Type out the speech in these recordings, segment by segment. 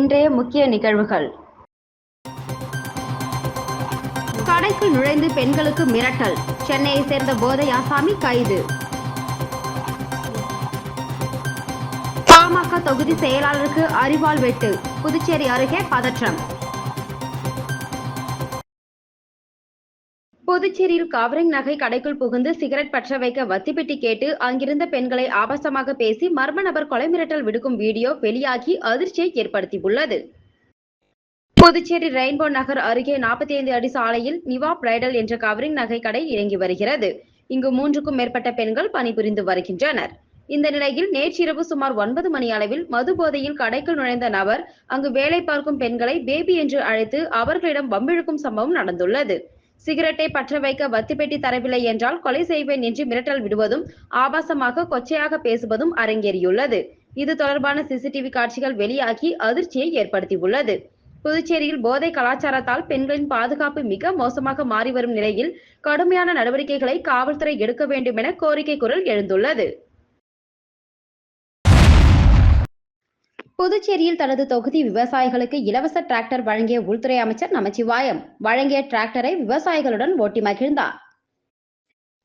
இன்றைய முக்கிய நிகழ்வுகள். கடைக்குள் நுழைந்து பெண்களுக்கு மிரட்டல். சென்னையை சேர்ந்த போதையாசாமி கைது. பாமக தொகுதி செயலாளருக்கு அரிவாள் வெட்டு. புதுச்சேரி அருகே பதற்றம். புதுச்சேரியில் கவரிங் நகை கடைக்குள் புகுந்து சிகரெட் பற்ற வைக்க வத்திப்பெட்டி கேட்டு அங்கிருந்த பெண்களை ஆபாசமாக பேசி மர்ம நபர் கொலை மிரட்டல் விடுக்கும் வீடியோ வெளியாகி அதிர்ச்சியை ஏற்படுத்தியுள்ளது. புதுச்சேரி ரெயின்போ நகர் அருகே நாற்பத்தி ஐந்து அடி சாலையில் நிவா பிரைடல் என்ற கவரிங் நகை கடை இறங்கி வருகிறது. இங்கு மூன்றுக்கும் மேற்பட்ட பெண்கள் பணிபுரிந்து வருகின்றனர். இந்த நிலையில் நேற்றிரவு சுமார் ஒன்பது மணி அளவில் மது போதையில் கடைக்குள் நுழைந்த நபர் அங்கு வேலை பார்க்கும் பெண்களை பேபி என்று அழைத்து அவர்களிடம் வம்பிழுக்கும் சம்பவம் நடந்துள்ளது. சிகரெட்டை பற்ற வைக்க வத்திப்பெட்டி தரவில்லை என்றால் கொலை செய்வேன் என்று மிரட்டல் விடுவதும் ஆபாசமாக கொச்சையாக பேசுவதும் அரங்கேறியுள்ளது. இது தொடர்பான சிசிடிவி காட்சிகள் வெளியாகி அதிர்ச்சியை ஏற்படுத்தியுள்ளது. புதுச்சேரியில் போதை கலாச்சாரத்தால் பெண்களின் பாதுகாப்பு மிக மோசமாக மாறி வரும் நிலையில் கடுமையான நடவடிக்கைகளை காவல்துறை எடுக்க வேண்டும் என கோரிக்கை குரல் எழுந்துள்ளது. புதுச்சேரியில் தனது தொகுதி விவசாயிகளுக்கு இலவச டிராக்டர் வழங்கிய உள்துறை அமைச்சர் நமச்சிவாயம். வழங்கிய டிராக்டரை விவசாயிகளுடன் ஓட்டி மகிழ்ந்தார்.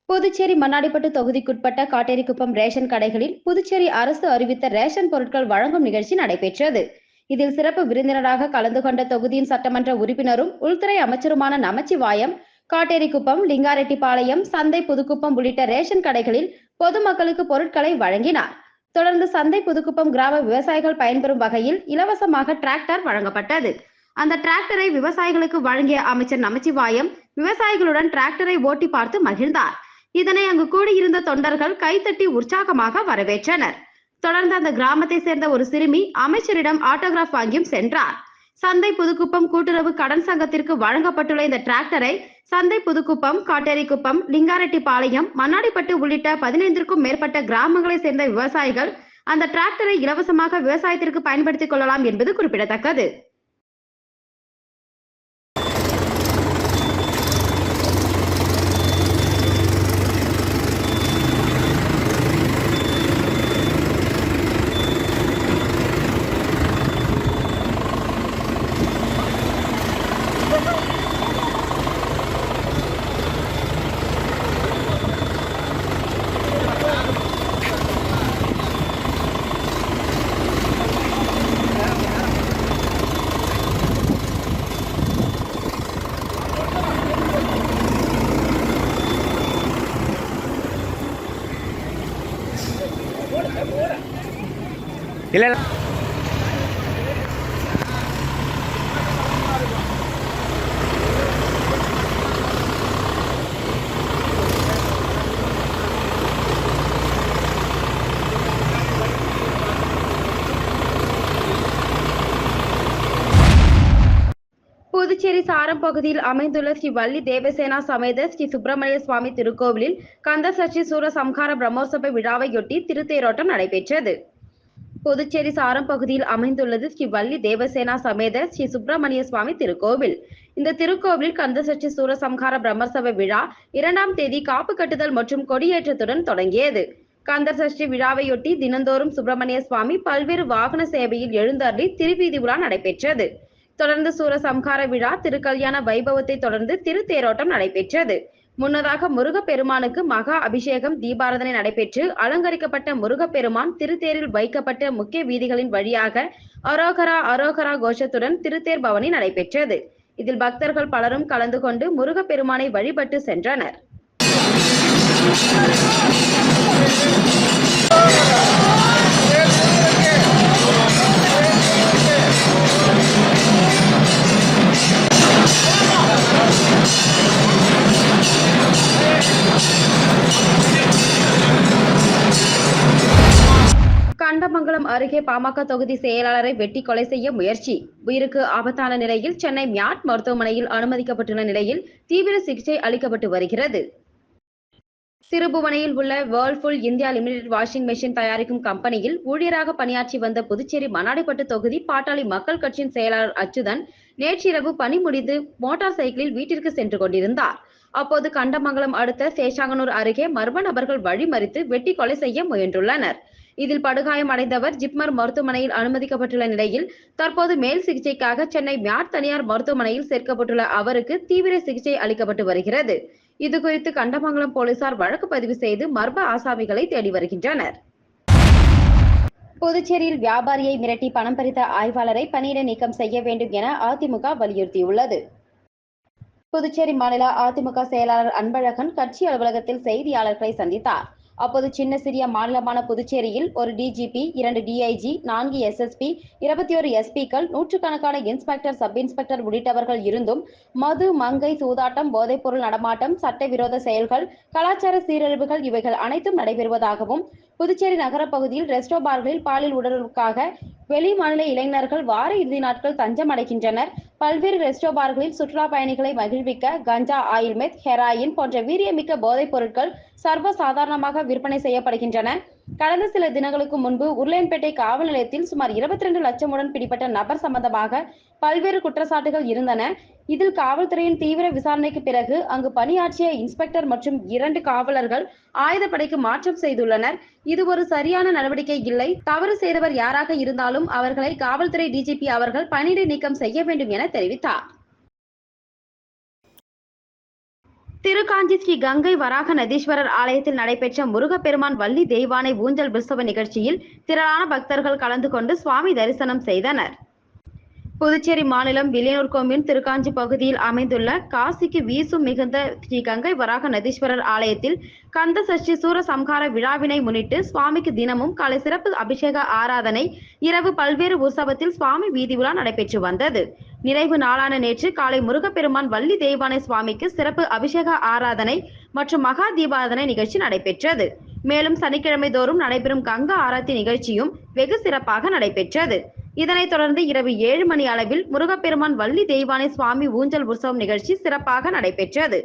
புதுச்சேரி மண்ணாடிப்பட்டு தொகுதிக்குட்பட்ட காட்டேரிக்குப்பம் ரேஷன் கடைகளில் புதுச்சேரி அரசு அறிவித்த ரேஷன் பொருட்கள் வழங்கும் நிகழ்ச்சி நடைபெற்றது. இதில் சிறப்பு விருந்தினராக கலந்து கொண்ட தொகுதியின் சட்டமன்ற உறுப்பினரும் உள்துறை அமைச்சருமான நமச்சிவாயம் காட்டேரிக்குப்பம் லிங்காரெட்டிப்பாளையம் சந்தை புதுக்குப்பம் உள்ளிட்ட ரேஷன் கடைகளில் பொதுமக்களுக்கு பொருட்களை வழங்கினார். தொடர்ந்து சந்தை புதுக்குப்பம் கிராம விவசாயிகள் பயன்பெறும் வகையில் இலவசமாக டிராக்டர் வழங்கப்பட்டது. அந்த டிராக்டரை விவசாயிகளுக்கு வழங்கிய அமைச்சர் நமச்சிவாயம் விவசாயிகளுடன் டிராக்டரை ஓட்டி பார்த்து மகிழ்ந்தார். இதனை அங்கு கூடியிருந்த தொண்டர்கள் கைத்தட்டி உற்சாகமாக வரவேற்றனர். தொடர்ந்து அந்த கிராமத்தை சேர்ந்த ஒரு சிறுமி அமைச்சரிடம் ஆட்டோகிராஃப் வாங்கியும் சென்றார். சந்தை புதுக்குப்பம் கூட்டுறவு கடன் சங்கத்திற்கு வழங்கப்பட்டுள்ள இந்த டிராக்டரை சந்தை புதுக்குப்பம் காட்டேரிக்குப்பம் லிங்காரெட்டிப்பாளையம் மண்ணாடிப்பட்டு உள்ளிட்ட பதினைந்திற்கும் மேற்பட்ட கிராமங்களை சேர்ந்த விவசாயிகள் அந்த டிராக்டரை இலவசமாக விவசாயத்திற்கு பயன்படுத்திக் கொள்ளலாம் என்பது குறிப்பிடத்தக்கது. இல்லை புதுச்சேரி சாரம் பகுதியில் அமைந்துள்ள ஸ்ரீ வள்ளி தேவசேனா சமேத ஸ்ரீ சுப்பிரமணிய சுவாமி திருக்கோவிலில் கந்த சஷ்டி சூர சம்ஹார பிரம்மோற்சவ விழாவையொட்டி திருத்தேரோட்டம் நடைபெற்றது. புதுச்சேரி சாரம் பகுதியில் அமைந்துள்ளது ஸ்ரீ வள்ளி தேவசேனா சமேத ஸ்ரீ சுப்பிரமணிய சுவாமி திருக்கோவில். இந்த திருக்கோவிலில் கந்தசஷ்டி சூரசம்ஹார பிரம்மோற்சவ விழா இரண்டாம் தேதி காப்பு கட்டுதல் மற்றும் கொடியேற்றத்துடன் தொடங்கியது. கந்தர் சஷ்டி விழாவையொட்டி தினந்தோறும் சுப்பிரமணிய சுவாமி பல்வேறு வாகன சேவையில் எழுந்தருளி திருவீதி உலா நடைபெற்றது. தொடர்ந்து சூரசம்ஹார விழா திருக்கல்யாண வைபவத்தை தொடர்ந்து திருத்தேரோட்டம் நடைபெற்றது. முன்னதாக முருகப்பெருமானுக்கு மகா அபிஷேகம் தீபாராதனை நடைபெற்று அலங்கரிக்கப்பட்ட முருகப்பெருமான் திருத்தேரில் வைக்கப்பட்ட முக்கிய வீதிகளின் வழியாக அரோகரா அரோகரா கோஷத்துடன் திருத்தேர் பவனி நடைபெற்றது. இதில் பக்தர்கள் பலரும் கலந்து கொண்டு முருகப்பெருமானை வழிபட்டு சென்றனர். கண்டமங்கலம் அருகே பாமக தொகுதி செயலாளரை வெட்டி கொலை செய்ய முயற்சி. உயிருக்கு ஆபத்தான நிலையில் சென்னை மியாட் மருத்துவமனையில் அனுமதிக்கப்பட்டுள்ள நிலையில் தீவிர சிகிச்சை அளிக்கப்பட்டு வருகிறது. சிறுபுவனையில் உள்ள Whirlpool India limited washing machine தயாரிக்கும் கம்பெனியில் ஊழியராக பணியாற்றி வந்த புதுச்சேரி மணாடிப்பட்டு தொகுதி பாட்டாளி மக்கள் கட்சியின் செயலாளர் அச்சுதன் நேற்றிரவு பணி முடிந்து மோட்டார் சைக்கிளில் வீட்டிற்கு சென்று கொண்டிருந்தார். அப்போது கண்டமங்கலம் அடுத்த சேஷாங்கனூர் அருகே மர்ம நபர்கள் வழிமறித்து வெட்டி கொலை செய்ய முயன்றுள்ளனர். இதில் படுகாயம் அடைந்தவர் ஜிப்மர் மருத்துவமனையில் அனுமதிக்கப்பட்டுள்ள நிலையில் தற்போது மேல் சிகிச்சைக்காக சென்னை மேட் தனியார் மருத்துவமனையில் சேர்க்கப்பட்டுள்ள அவருக்கு தீவிர சிகிச்சை அளிக்கப்பட்டு வருகிறது. இதுகுறித்து கண்டமங்கலம் போலீசார் வழக்கு பதிவு செய்து மர்ம ஆசாமிகளை தேடி வருகின்றனர். புதுச்சேரியில் வியாபாரியை மிரட்டி பணம் பறித்த ஆய்வாளரை பணியிட நீக்கம் செய்ய வேண்டும் என அதிமுக வலியுறுத்தியுள்ளது. புதுச்சேரி மாநில அதிமுக செயலாளர் அன்பழகன் கட்சி அலுவலகத்தில் செய்தியாளர்களை சந்தித்தார். அப்போது சின்ன சிறிய மாநிலமான புதுச்சேரியில் ஒரு டிஜிபி இரண்டு டிஐஜி நான்கு எஸ்எஸ்பி இருபத்தி ஒரு எஸ்பிக்கள் நூற்றுக்கணக்கான இன்ஸ்பெக்டர் சப் இன்ஸ்பெக்டர் உள்ளிட்டவர்கள் இருந்தும் மது மங்கை சூதாட்டம் போதைப்பொருள் நடமாட்டம் சட்டவிரோத செயல்கள் கலாச்சார சீரழிவுகள் இவைகள் அனைத்தும் நடைபெறுவதாகவும் புதுச்சேரி நகர பகுதியில் ரெஸ்டோ பார்களில் பாலியல் உடலுக்காக வெளி மாநில இளைஞர்கள் வார இறுதி நாட்கள் தஞ்சம் அடைகின்றனர் பல்வேறு ரெஸ்டோ பார்களில் சுற்றுலா பயணிகளை மகிழ்விக்க கஞ்சா ஆயில் மெத் ஹெராயின் போன்ற வீரியமிக்க போதைப் பொருட்கள் சர்வ சாதாரணமாக விற்பனை செய்யப்படுகின்றன. கடந்த சில தினங்களுக்கு முன்பு உருளையன்பேட்டை காவல் நிலையத்தில் சுமார் இருபத்தி ரெண்டு லட்சமுடன் பிடிப்பட்ட நபர் சம்பந்தமாக பல்வேறு குற்றச்சாட்டுகள் இருந்தன. இதில் காவல்துறையின் தீவிர விசாரணைக்கு பிறகு அங்கு பணியாற்றிய இன்ஸ்பெக்டர் மற்றும் இரண்டு காவலர்கள் ஆயுதப்படைக்கு மாற்றம் செய்துள்ளனர். இது ஒரு சரியான நடவடிக்கை இல்லை. தவறு செய்தவர் யாராக இருந்தாலும் அவர்களை காவல்துறை டிஜிபி அவர்கள் பணியிடை நீக்கம் செய்ய வேண்டும் என தெரிவித்தார். திருக்காஞ்சி ஸ்ரீ கங்கை வராக நதீஸ்வரர் ஆலயத்தில் நடைபெற்ற முருகப்பெருமான் வள்ளி தெய்வானை ஊஞ்சல் உற்சவ நிகழ்ச்சியில் திரளான பக்தர்கள் கலந்து கொண்டு சுவாமி தரிசனம் செய்தனர். புதுச்சேரி மாநிலம் வில்லியனூர் கோம்பின் திருக்காஞ்சி பகுதியில் அமைந்துள்ள காசிக்கு வீசும் மிகுந்த ஸ்ரீ கங்கை வராக நதீஸ்வரர் ஆலயத்தில் கந்த சஷ்டி சூர சம்ஹார விழாவினை முன்னிட்டு சுவாமிக்கு தினமும் காலை சிறப்பு அபிஷேக ஆராதனை இரவு பல்வேறு உற்சவத்தில் சுவாமி வீதி உலா நடைபெற்று வந்தது. நிறைவு நாளான நேற்று காலை முருகப்பெருமான் வள்ளி தெய்வானை சுவாமிக்கு சிறப்பு அபிஷேக ஆராதனை மற்றும் மகா தீபாராதனை நிகழ்ச்சி நடைபெற்றது. மேலும் சனிக்கிழமை தோறும் நடைபெறும் கங்கா ஆராத்தி நிகழ்ச்சியும் வெகு சிறப்பாக நடைபெற்றது. இதனைத் தொடர்ந்து இரவு ஏழு மணி அளவில் முருகப்பெருமான் வள்ளி தெய்வானை சுவாமி ஊஞ்சல் உற்சவம் நிகழ்ச்சி சிறப்பாக நடைபெற்றது.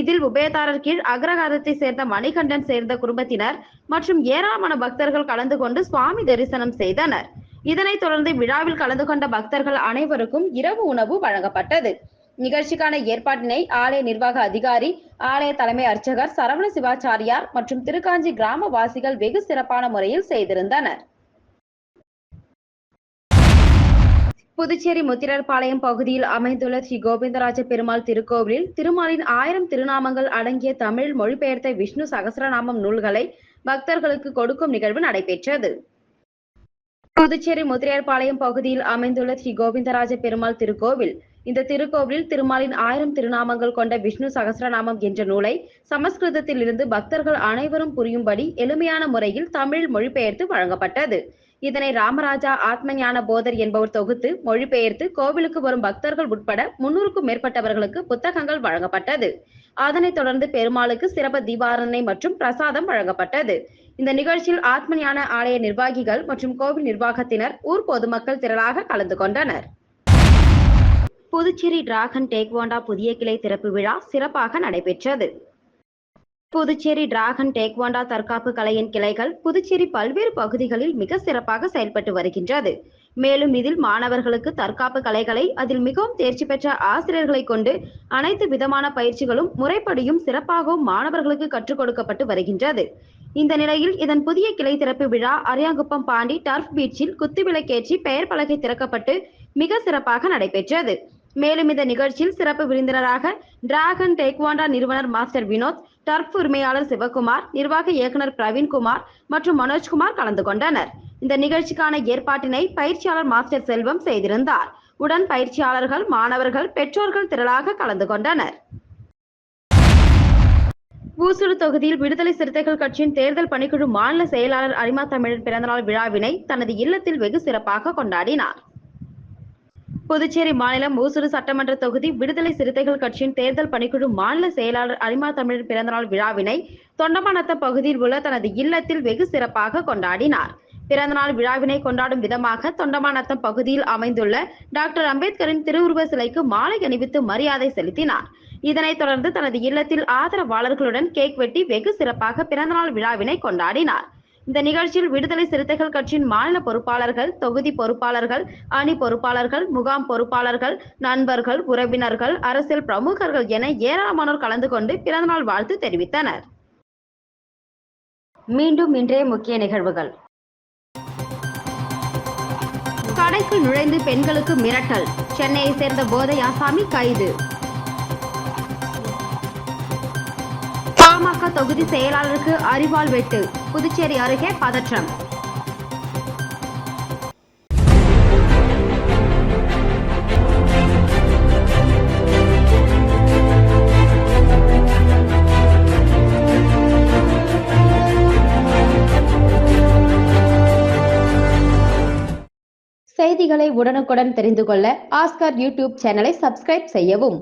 இதில் உபயதாரர் கீழ் அக்ரகாரத்தை சேர்ந்த மணிகண்டன் சேர்ந்த குடும்பத்தினர் மற்றும் ஏராளமான பக்தர்கள் கலந்து கொண்டு சுவாமி தரிசனம் செய்தனர். இதனைத் தொடர்ந்து விழாவில் கலந்து கொண்ட பக்தர்கள் அனைவருக்கும் இரவு உணவு வழங்கப்பட்டது. நிகழ்ச்சிக்கான ஏற்பாட்டினை ஆலய நிர்வாக அதிகாரி ஆலய தலைமை அர்ச்சகர் சரவண சிவாச்சாரியார் மற்றும் திருக்காஞ்சி கிராமவாசிகள் வெகு சிறப்பான முறையில் செய்திருந்தனர். புதுச்சேரி முத்திரர்பாளையம் பகுதியில் அமைந்துள்ள ஸ்ரீ கோவிந்தராஜ பெருமாள் திருக்கோவிலில் திருமாலின் ஆயிரம் திருநாமங்கள் அடங்கிய தமிழ் மொழிபெயர்த்த விஷ்ணு சகசரநாமம் நூல்களை பக்தர்களுக்கு கொடுக்கும் நிகழ்வு நடைபெற்றது. புதுச்சேரி முத்திரையர்பாளையம் பகுதியில் அமைந்துள்ள ஸ்ரீ கோவிந்தராஜ பெருமாள் திருக்கோவில். இந்த திருக்கோவிலில் திருமாலின் ஆயிரம் திருநாமங்கள் கொண்ட விஷ்ணு சகசரநாமம் என்ற நூலை சமஸ்கிருதத்தில் இருந்து பக்தர்கள் அனைவரும் புரியும்படி எளிமையான முறையில் தமிழில் மொழிபெயர்த்து வழங்கப்பட்டது. இதனை ராமராஜா ஆத்மஞான போதர் என்பவர் தொகுத்து மொழிபெயர்த்து கோவிலுக்கு வரும் பக்தர்கள் உட்பட முன்னூறுக்கும் மேற்பட்டவர்களுக்கு புத்தகங்கள் வழங்கப்பட்டது. அதனைத் தொடர்ந்து பெருமாளுக்கு சிறப்பு தீபாரணை மற்றும் பிரசாதம் வழங்கப்பட்டது. இந்த நிகழ்ச்சியில் ஆத்மஞான ஆலய நிர்வாகிகள் மற்றும் கோவில் நிர்வாகத்தினர் ஊர் பொதுமக்கள் திரளாக கலந்து கொண்டனர். புதுச்சேரி டிராகன் டேக்வாண்டா புதிய கிளை திறப்பு விழா சிறப்பாக நடைபெற்றது. புதுச்சேரி டிராகன் டேக்வாண்டா தற்காப்பு கலையின் கிளைகள் புதுச்சேரி பல்வேறு பகுதிகளில் மிக சிறப்பாக செயல்பட்டு வருகின்றது. மேலும் இதில் மாணவர்களுக்கு தற்காப்பு கலைகளை அதில் மிகவும் தேர்ச்சி பெற்ற ஆசிரியர்களை கொண்டு அனைத்து விதமான பயிற்சிகளும் முறைப்படியும் சிறப்பாகவும் மாணவர்களுக்கு கற்றுக் கொடுக்கப்பட்டு வருகின்றது. இந்த நிலையில் இதன் புதிய கிளை திறப்பு விழா அரியாங்குப்பம் பாண்டி டர்ஃப் பீச்சில் குத்துவிளக்கேற்றி பெயர் பலகை திறக்கப்பட்டு மிக சிறப்பாக நடைபெற்றது. மேலும் இந்த நிகழ்ச்சியில் சிறப்பு விருந்தினராக டிராகன் டேக்வாண்டா நிறுவனர் மாஸ்டர் வினோத் டர்ஃப் உரிமையாளர் சிவகுமார் நிர்வாக இயக்குனர் பிரவீன்குமார் மற்றும் மனோஜ்குமார் கலந்து கொண்டனர். இந்த நிகழ்ச்சிக்கான ஏற்பாட்டினை பயிற்சியாளர் மாஸ்டர் செல்வம் செய்திருந்தார். உடன் பயிற்சியாளர்கள் மாணவர்கள் பெற்றோர்கள் திரளாக கலந்து கொண்டனர். ஊசுடு தொகுதியில் விடுதலை சிறுத்தைகள் கட்சியின் தேர்தல் பணிக்குழு மாநில செயலாளர் அரிமா தமிழன் பிறந்தநாள் விழாவினை தனது இல்லத்தில் வெகு சிறப்பாக கொண்டாடினார். புதுச்சேரி மாநிலம் ஊசுடு சட்டமன்ற தொகுதி விடுதலை சிறுத்தைகள் கட்சியின் தேர்தல் பணிக்குழு மாநில செயலாளர் அரிமா தமிழன் பிறந்தநாள் விழாவினை தொண்டமானத்த பகுதியில் உள்ள தனது இல்லத்தில் வெகு சிறப்பாக கொண்டாடினார். பிறந்தநாள் விழாவினை கொண்டாடும் விதமாக தொண்டமானத்தம் பகுதியில் அமைந்துள்ள டாக்டர் அம்பேத்கரின் திருவுருவ சிலைக்கு மாலை அணிவித்து மரியாதை செலுத்தினார். இதனைத் தொடர்ந்து தனது இல்லத்தில் ஆதரவாளர்களுடன் கேக் வெட்டி வெகு சிறப்பாக பிறந்தநாள் விழாவினை கொண்டாடினார். இந்த நிகழ்ச்சியில் விடுதலை சிறுத்தைகள் கட்சியின் மாநில பொறுப்பாளர்கள் தொகுதி பொறுப்பாளர்கள் அணி பொறுப்பாளர்கள் முகாம் பொறுப்பாளர்கள் நண்பர்கள் உறவினர்கள் அரசியல் பிரமுகர்கள் என ஏராளமானோர் கலந்து கொண்டு பிறந்தநாள் வாழ்த்து தெரிவித்தனர். மீண்டும் இன்றைய முக்கிய நிகழ்வுகள். கடைக்குள் நுழைந்து பெண்களுக்கு மிரட்டல். சென்னையை சேர்ந்த போதை ஆசாமி கைது. தொகுதி செயலாளருக்கு அரிவாள் வெட்டு புதுச்சேரி அருகே பதற்றம். செய்திகளை உடனுக்குடன் தெரிந்து கொள்ள ஆஸ்கர் யூடியூப் சேனலை சப்ஸ்கிரைப் செய்யவும்.